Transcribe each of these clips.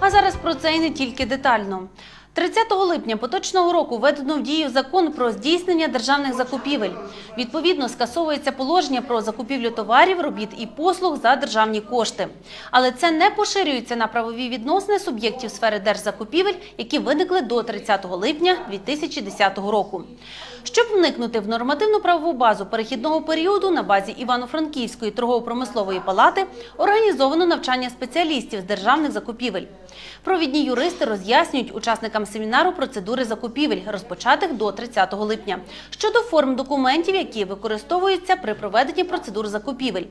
А зараз про це і не тільки детально. 30 липня поточного року введено в дію закон про здійснення державних закупівель. Відповідно, скасовується положення про закупівлю товарів, робіт і послуг за державні кошти. Але це не поширюється на правові відносини суб'єктів сфери держзакупівель, які виникли до 30 липня 2010 року. Щоб вникнути в нормативну правову базу перехідного періоду на базі Івано-Франківської торгово-промислової палати організовано навчання спеціалістів з державних закупівель. Провідні юристи роз'яснюють учасникам семінару процедури закупівель, розпочатих до 30 липня, щодо форм документів, які використовуються при проведенні процедур закупівель,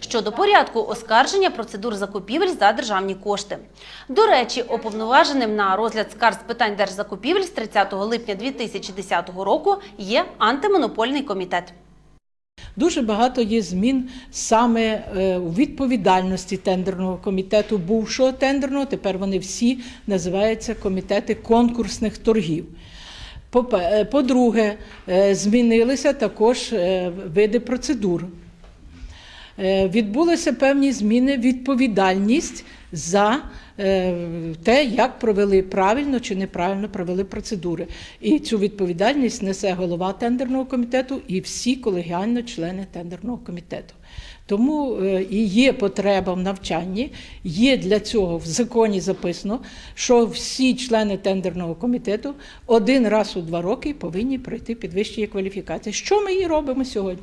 щодо порядку оскарження процедур закупівель за державні кошти. До речі, уповноваженим на розгляд скарг з питань держзакупівель з 30 липня 2010 року є антимонопольний комітет. Дуже багато є змін саме е, у відповідальності тендерного комітету, бувшого тендерного. Тепер вони всі називаються комітети конкурсних торгів. Е, По-друге, е, змінилися також види процедур. Відбулися певні зміни, відповідальність за е, те, як провели правильно чи неправильно провели процедури. І цю відповідальність несе голова тендерного комітету і всі колегіально члени тендерного комітету. Тому е, і є потреба в навчанні, є для цього в законі записано, що всі члени тендерного комітету один раз у два роки повинні пройти підвищення кваліфікації. Що ми і робимо сьогодні?